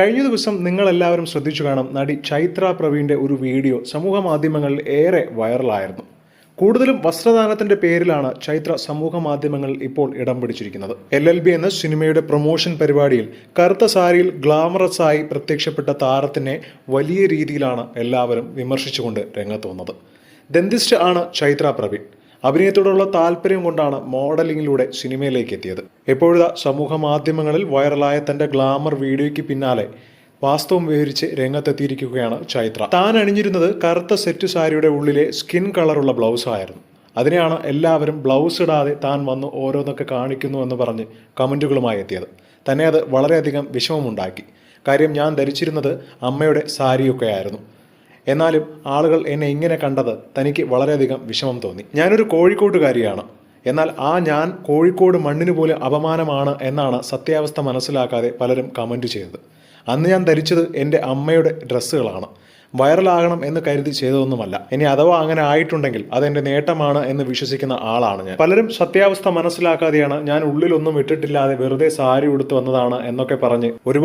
കഴിഞ്ഞ ദിവസം നിങ്ങളെല്ലാവരും ശ്രദ്ധിച്ചു കാണാം നടി ചൈത്ര പ്രവീണിന്റെ ഒരു വീഡിയോ സമൂഹ മാധ്യമങ്ങളിൽ ഏറെ വൈറലായിരുന്നു. കൂടുതലും വസ്ത്രദാനത്തിന്റെ പേരിലാണ് ചൈത്ര സമൂഹ മാധ്യമങ്ങളിൽ ഇപ്പോൾ ഇടം പിടിച്ചിരിക്കുന്നത്. എൽ എൽ ബി എന്ന സിനിമയുടെ പ്രൊമോഷൻ പരിപാടിയിൽ കറുത്ത സാരിയിൽ ഗ്ലാമറസ് ആയി പ്രത്യക്ഷപ്പെട്ട താരത്തിനെ വലിയ രീതിയിലാണ് എല്ലാവരും വിമർശിച്ചുകൊണ്ട് രംഗത്ത് വന്നത്. ദന്തിസ്റ്റ് ആണ് ചൈത്ര പ്രവീൺ. അഭിനയത്തോടുള്ള താല്പര്യം കൊണ്ടാണ് മോഡലിംഗിലൂടെ സിനിമയിലേക്ക് എത്തിയത് എപ്പോഴുതാ സമൂഹ മാധ്യമങ്ങളിൽ വൈറലായ തന്റെ ഗ്ലാമർ വീഡിയോയ്ക്ക് പിന്നാലെ വാസ്തവം വിവരിച്ച് രംഗത്തെത്തിയിരിക്കുകയാണ് ചൈത്ര. താൻ അണിഞ്ഞിരുന്നത് കറുത്ത സെറ്റ് സാരിയുടെ ഉള്ളിലെ സ്കിൻ കളറുള്ള ബ്ലൗസ് ആയിരുന്നു. അതിനെയാണ് എല്ലാവരും ബ്ലൗസ് ഇടാതെ താൻ വന്ന് ഓരോന്നൊക്കെ കാണിക്കുന്നു എന്ന് പറഞ്ഞ് കമന്റുകളുമായി എത്തിയത്. തന്നെ അത് വളരെയധികം വിഷമമുണ്ടാക്കി. കാര്യം ഞാൻ ധരിച്ചിരുന്നത് അമ്മയുടെ സാരിയൊക്കെ ആയിരുന്നു എന്നാലും ആളുകൾ എന്നെ ഇങ്ങനെ കണ്ടത് തനിക്ക് വളരെയധികം വിഷമം തോന്നി. ഞാനൊരു കോഴിക്കോട്ടുകാരിയാണ്. എന്നാൽ ആ ഞാൻ കോഴിക്കോട് മണ്ണിന് പോലെ അപമാനമാണ് എന്നാണ് സത്യാവസ്ഥ മനസ്സിലാക്കാതെ പലരും കമന്റ് ചെയ്തത്. അന്ന് ഞാൻ ധരിച്ചത് എന്റെ അമ്മയുടെ ഡ്രസ്സുകളാണ്. വൈറലാകണം എന്ന് കരുതി ചെയ്തതൊന്നുമല്ല. ഇനി അഥവാ അങ്ങനെ ആയിട്ടുണ്ടെങ്കിൽ അതെന്റെ നേട്ടമാണ് എന്ന് വിശ്വസിക്കുന്ന ആളാണ് ഞാൻ. പലരും സത്യാവസ്ഥ മനസ്സിലാക്കാതെയാണ് ഞാൻ ഉള്ളിലൊന്നും ഇട്ടിട്ടില്ലാതെ വെറുതെ സാരി ഉടുത്ത് വന്നതാണ് എന്നൊക്കെ പറഞ്ഞ് ഒരു